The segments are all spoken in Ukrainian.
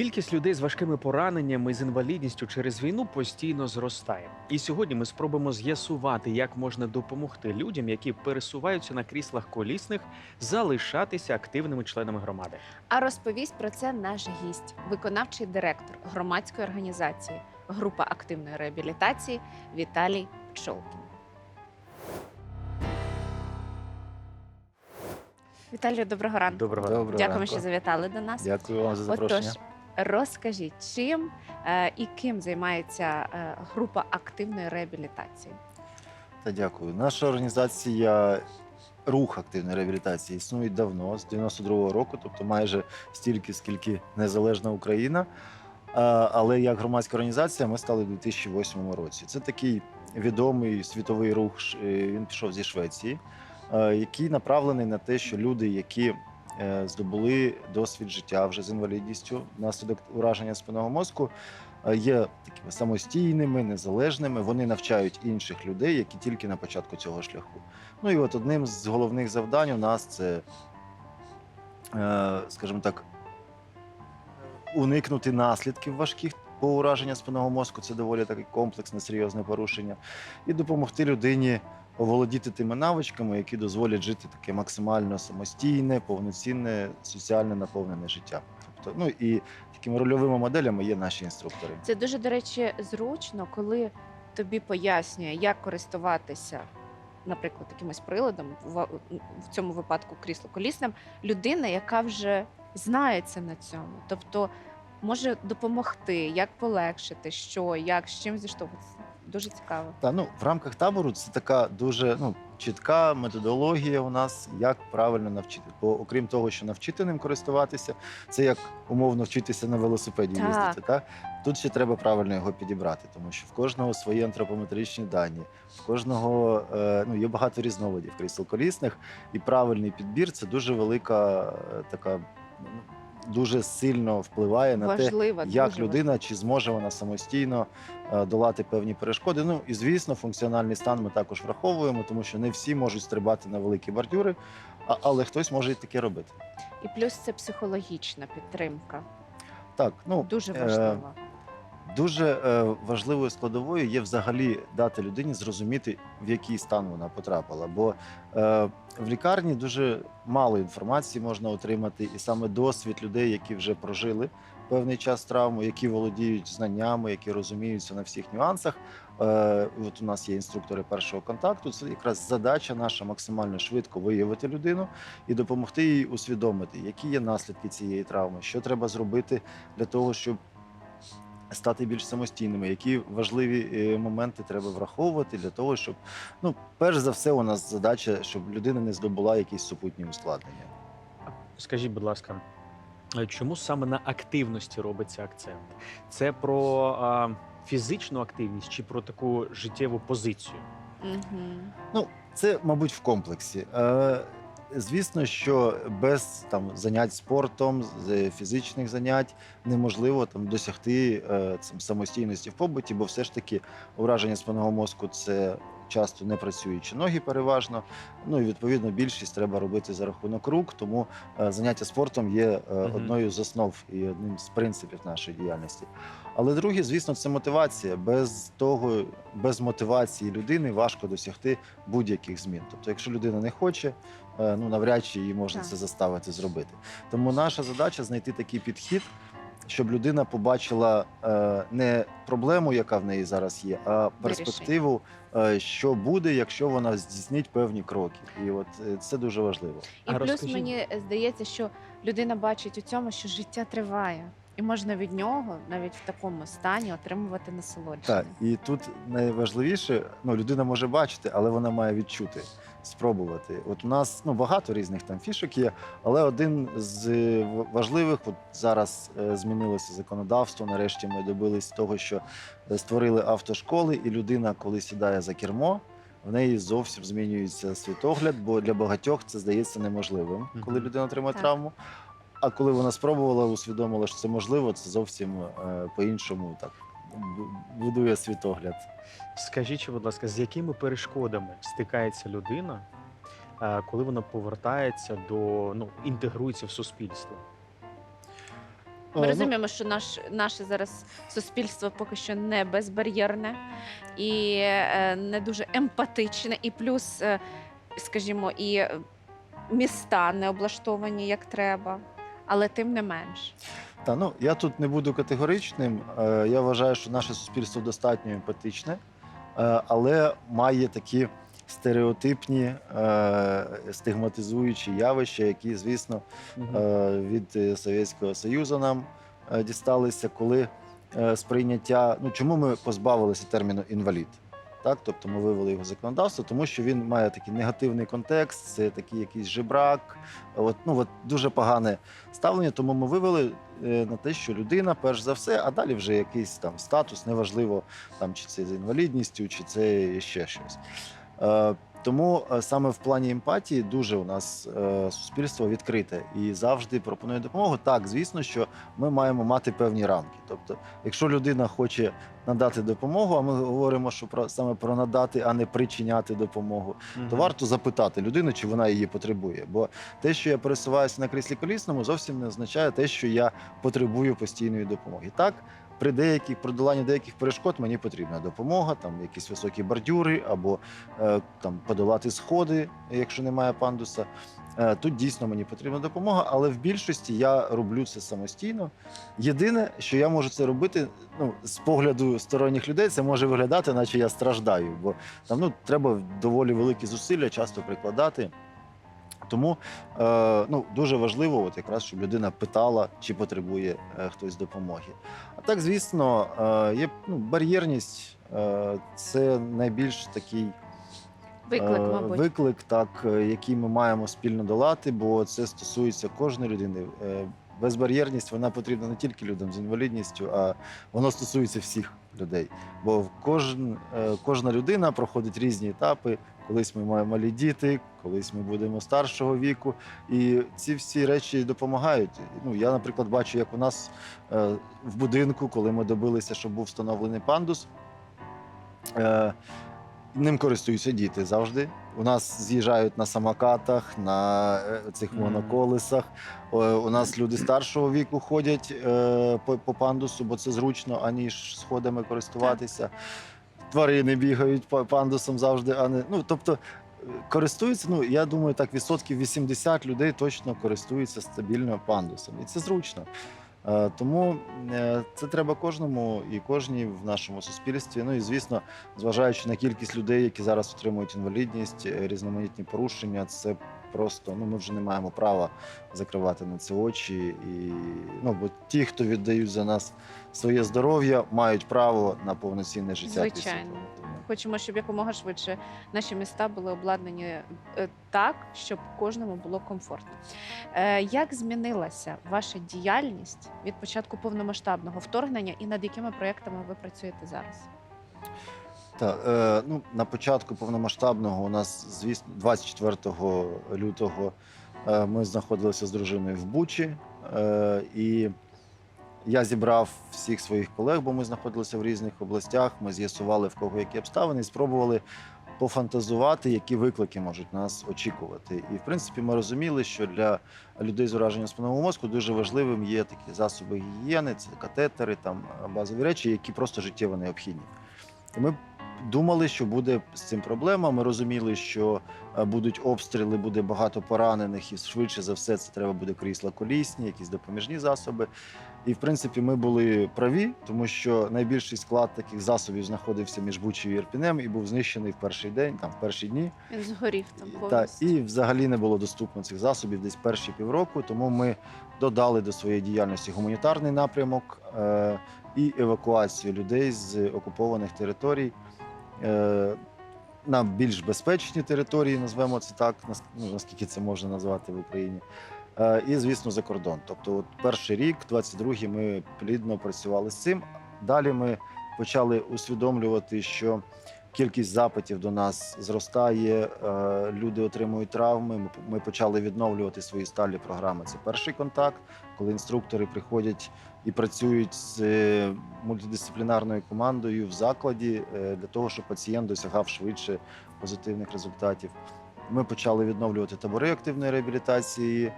Кількість людей з важкими пораненнями з інвалідністю через війну постійно зростає. І сьогодні ми спробуємо з'ясувати, як можна допомогти людям, які пересуваються на кріслах колісних, залишатися активними членами громади. А розповість про це наш гість, виконавчий директор громадської організації Група активної реабілітації Віталій Пчолкін. Віталію, доброго ранку. Доброго Доброго Дякуємо, ранку. що завітали до нас. Дякую вам за запрошення. Отож, розкажіть, чим е, і ким займається е, група активної реабілітації? Та дякую. Наша організація рух активної реабілітації існує давно, з 92-го року, тобто майже стільки, скільки незалежна Україна. Але як громадська організація ми стали у 2008 році. Це такий відомий світовий рух. е, Він пішов зі Швеції, який направлений на те, що люди, які здобули досвід життя вже з інвалідністю внаслідок ураження спинного мозку, е, є такими самостійними, незалежними. Вони навчають інших людей, які тільки на початку цього шляху. Ну і от одним з головних завдань у нас це, е, скажімо так, уникнути наслідків важких по ураження спинного мозку. Це доволі таке комплексне, серйозне порушення, і допомогти людині оволодіти тими навичками, які дозволять жити таке максимально самостійне, повноцінне, соціально наповнене життя. Тобто, ну і такими рольовими моделями є наші інструктори. Це дуже, до речі, зручно, коли тобі пояснює, як користуватися, наприклад, якимось приладом, в цьому випадку крісло колісним, людина, яка вже знається на цьому. Тобто може допомогти, як полегшити, що, як, з чим зіштовхуватися. Дуже цікаво. Та ну в рамках табору це така дуже ну чітка методологія у нас, як правильно навчити. Бо окрім того, що навчити ним користуватися, це як умовно вчитися на велосипеді Так. їздити. Так тут ще треба правильно його підібрати, тому що в кожного свої антропометричні дані, в кожного е, ну є багато різновидів крісел колісних, і правильний підбір це дуже велика е, така. Дуже сильно впливає на те, як дуже людина чи зможе вона самостійно е, долати певні перешкоди. Ну і звісно, функціональний стан ми також враховуємо, тому що не всі можуть стрибати на великі бордюри, але хтось може і таке робити. І плюс це психологічна підтримка. Так, ну Дуже е, важливо. Дуже е, важливою складовою є взагалі дати людині зрозуміти, в який стан вона потрапила. Бо е, в лікарні дуже мало інформації можна отримати, і саме досвід людей, які вже прожили певний час травму, які володіють знаннями, які розуміються на всіх нюансах. Е, от у нас є інструктори першого контакту. Це якраз задача наша максимально швидко виявити людину і допомогти їй усвідомити, які є наслідки цієї травми, що треба зробити для того, щоб стати більш самостійними, які важливі е, моменти треба враховувати для того, щоб ну, перш за все, у нас задача, щоб людина не здобула якісь супутні ускладнення. Скажіть, будь ласка, е, чому саме на активності робиться акцент? Це про а, фізичну активність чи про таку життєву позицію? Угу. Ну, це, мабуть, в комплексі. Е, звісно, що без там занять спортом, з фізичних занять неможливо там досягти е, самостійності в побуті, бо все ж таки ураження спинного мозку це часто не працюючі ноги переважно. Ну і відповідно більшість треба робити за рахунок рук. Тому е, заняття спортом є е, одною з основ і одним з принципів нашої діяльності. Але друге, звісно, це мотивація. Без того, без мотивації людини важко досягти будь-яких змін. Тобто, якщо людина не хоче, е, ну навряд чи її можна Так. це заставити зробити. Тому наша задача знайти такий підхід, щоб людина побачила е, не проблему, яка в неї зараз є, а перспективу, е, що буде, якщо вона здійснить певні кроки. І от це дуже важливо. І А плюс розкажіть- мені здається, що людина бачить у цьому, що життя триває, і можна від нього навіть в такому стані отримувати насолодження. Так, і тут найважливіше, ну людина може бачити, але вона має відчути, спробувати. От у нас ну багато різних там фішок є, але один з важливих, от зараз е, змінилося законодавство. Нарешті ми добились того, що е, створили автошколи, і людина, коли сідає за кермо. В неї зовсім змінюється світогляд, бо для багатьох це здається неможливим, коли людина отримає Так. травму. А коли вона спробувала, усвідомила, що це можливо, це зовсім е, по-іншому так будує світогляд. Скажіть, будь ласка, з якими перешкодами стикається людина, е, коли вона повертається до ну інтегрується в суспільство? Ми ну, розуміємо, що наш, наше зараз суспільство поки що не безбар'єрне і е, не дуже емпатичне, і плюс, е, скажімо, і е, міста не облаштовані як треба, але тим не менш. Та ну я тут не буду категоричним. Е, Я вважаю, що наше суспільство достатньо емпатичне, е, але має такі стереотипні е, стигматизуючі явища, які, звісно, е, від Совєтського Союзу нам е, дісталися, коли е, сприйняття. Ну чому ми позбавилися терміну інвалід? Так, тобто ми вивели його законодавство, тому що він має такий негативний контекст, це такий якийсь жебрак. От, ну, от дуже погане ставлення, тому ми вивели е, на те, що людина, перш за все, а далі вже якийсь там статус, неважливо, там, чи це з інвалідністю, чи це ще щось. Тому е, саме в плані емпатії дуже у нас е, суспільство відкрите і завжди пропонує допомогу. Так, звісно, що ми маємо мати певні рамки. Тобто, якщо людина хоче надати допомогу, а ми говоримо, що про саме про надати, а не причиняти допомогу, то варто запитати людину, чи вона її потребує. Бо те, що я пересуваюся на кріслі колісному, зовсім не означає те, що я потребую постійної допомоги. Так, при деяких при доланні деяких перешкод мені потрібна допомога, там якісь високі бордюри або е, там подолати сходи, якщо немає пандуса. Е, Тут дійсно мені потрібна допомога, але в більшості я роблю це самостійно. Єдине, що я можу це робити, ну з погляду сторонніх людей, це може виглядати, наче я страждаю, бо там ну треба доволі великі зусилля часто прикладати. Тому е, ну, дуже важливо, от якраз, щоб людина питала, чи потребує е, хтось допомоги. А так, звісно, е, є ну, бар'єрність е, це найбільш такий Виклик, е, мабуть. виклик, так, е, який ми маємо спільно долати, бо це стосується кожної людини. Е, Безбар'єрність вона потрібна не тільки людям з інвалідністю, а воно стосується всіх людей. Бо в кожен, кожна людина проходить різні етапи. Колись ми маємо малі діти, колись ми будемо старшого віку. І ці всі речі допомагають. Ну, я, наприклад, бачу, як у нас е, в будинку, коли ми добилися, щоб був встановлений пандус. Е, Ним користуються діти завжди. У нас з'їжджають на самокатах, на е, цих моноколесах. У нас люди старшого віку ходять е, по, по пандусу, бо це зручно, аніж сходами користуватися. Тварини бігають по пандусом завжди, а не ну тобто. Користуються, ну я думаю, так відсотків 80 людей точно користуються стабільно пандусом, і це зручно. Е, Тому е, це треба кожному і кожній в нашому суспільстві. Ну і звісно, зважаючи на кількість людей, які зараз отримують інвалідність, різноманітні порушення, це просто ну ми вже не маємо права закривати на це очі. І ну бо ті, хто віддають за нас своє здоров'я, мають право на повноцінне життя. після Звичайно. того. Хочемо, щоб якомога швидше наші міста були обладнані е, так, щоб кожному було комфортно. Е, Як змінилася ваша діяльність від початку повномасштабного вторгнення і над якими проєктами ви працюєте зараз? Та, е, ну, на початку повномасштабного у нас, звісно, 24 лютого е, ми знаходилися з дружиною в Бучі. Е, і я зібрав всіх своїх колег, бо ми знаходилися в різних областях. Ми з'ясували, в кого які обставини, і спробували пофантазувати, які виклики можуть нас очікувати. І в принципі, ми розуміли, що для людей з ураженням спинного мозку дуже важливим є такі засоби гігієни, це катетери, там базові речі, які просто життєво необхідні. І ми думали, що буде з цим проблема. Ми розуміли, що е, будуть обстріли, буде багато поранених, і швидше за все це треба буде крісла колісні, якісь допоміжні засоби. І в принципі ми були праві, тому що найбільший склад таких засобів знаходився між Бучею і Ірпінем і був знищений в перший день, там в перші дні. Він згорів там Та, повністю. і взагалі не було доступно цих засобів десь перші півроку. Тому ми додали до своєї діяльності гуманітарний напрямок е, і евакуацію людей з окупованих територій на більш безпечні території, назвемо це так, ну, наскільки це можна назвати в Україні. Е, і, звісно, за кордон. Тобто, от перший рік, 22-й, ми плідно працювали з цим. Далі ми почали усвідомлювати, що кількість запитів до нас зростає, е, люди отримують травми. Ми, почали відновлювати свої сталі програми. Це перший контакт, коли інструктори приходять і працюють з е, мультидисциплінарною командою в закладі е, для того, щоб пацієнт досягав швидше позитивних результатів. Ми почали відновлювати табори активної реабілітації.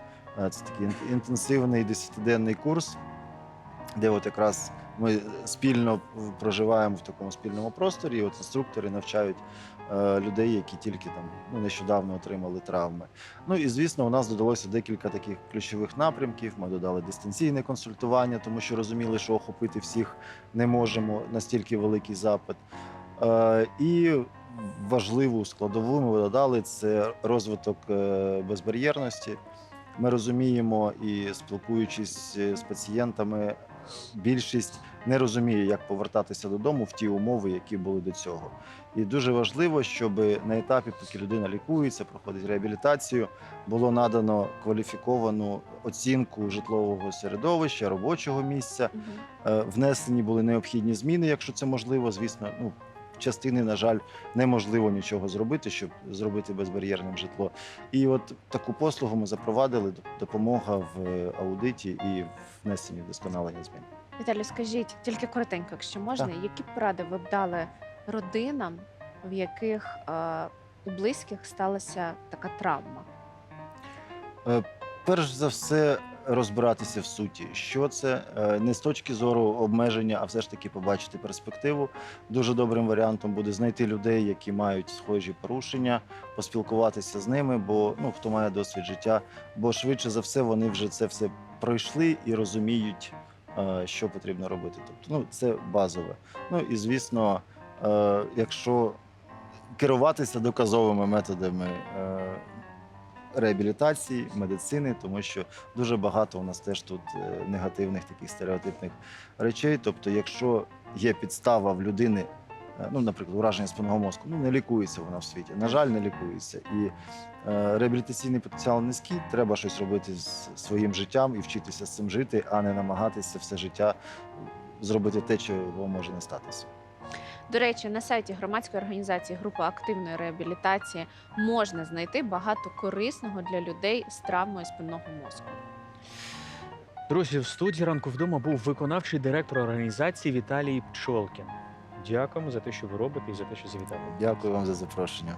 Це такий ін- інтенсивний 10-денний курс, де от якраз ми спільно проживаємо в такому спільному просторі. І от інструктори навчають е, людей, які тільки там ну, нещодавно отримали травми. Ну і звісно, у нас додалося декілька таких ключових напрямків. Ми додали дистанційне консультування, тому що розуміли, що охопити всіх не можемо настільки великий запит. Е, І важливу складову ми додали це розвиток е, безбар'єрності. Ми розуміємо і спілкуючись з пацієнтами, більшість не розуміє, як повертатися додому в ті умови, які були до цього. І дуже важливо, щоб на етапі, поки людина лікується, проходить реабілітацію, було надано кваліфіковану оцінку житлового середовища, робочого місця. Е, Внесені були необхідні зміни, якщо це можливо. Звісно, ну частини, на жаль, неможливо нічого зробити, щоб зробити безбар'єрним житло. І от таку послугу ми запровадили допомога в е, аудиті і внесенні вдосконалення змін. Віталій, скажіть тільки коротенько, якщо можна, які поради ви б дали родинам, в яких е, у близьких сталася така травма? Е, Перш за все, розбиратися в суті, що це е, не з точки зору обмеження, а все ж таки побачити перспективу. Дуже добрим варіантом буде знайти людей, які мають схожі порушення, поспілкуватися з ними, бо ну хто має досвід життя, бо швидше за все вони вже це все пройшли і розуміють, е, що потрібно робити. Тобто, ну це базове. Ну і звісно, е, якщо керуватися доказовими методами. Реабілітації, медицини, тому що дуже багато у нас теж тут е, негативних таких стереотипних речей. Тобто, якщо є підстава в людини, е, ну, наприклад, ураження спинного мозку, ну не лікується вона в світі. На жаль, не лікується. І е, реабілітаційний потенціал низький. Треба щось робити з своїм життям і вчитися з цим жити, а не намагатися все життя зробити те, чого може не статися. До речі, на сайті громадської організації Група активної реабілітації можна знайти багато корисного для людей з травмою спинного мозку. Друзі, в студії ранку вдома був виконавчий директор організації Віталій Пчолкін. Дякуємо за те, що ви робите, і за те, що завітали. Дякую вам за запрошення.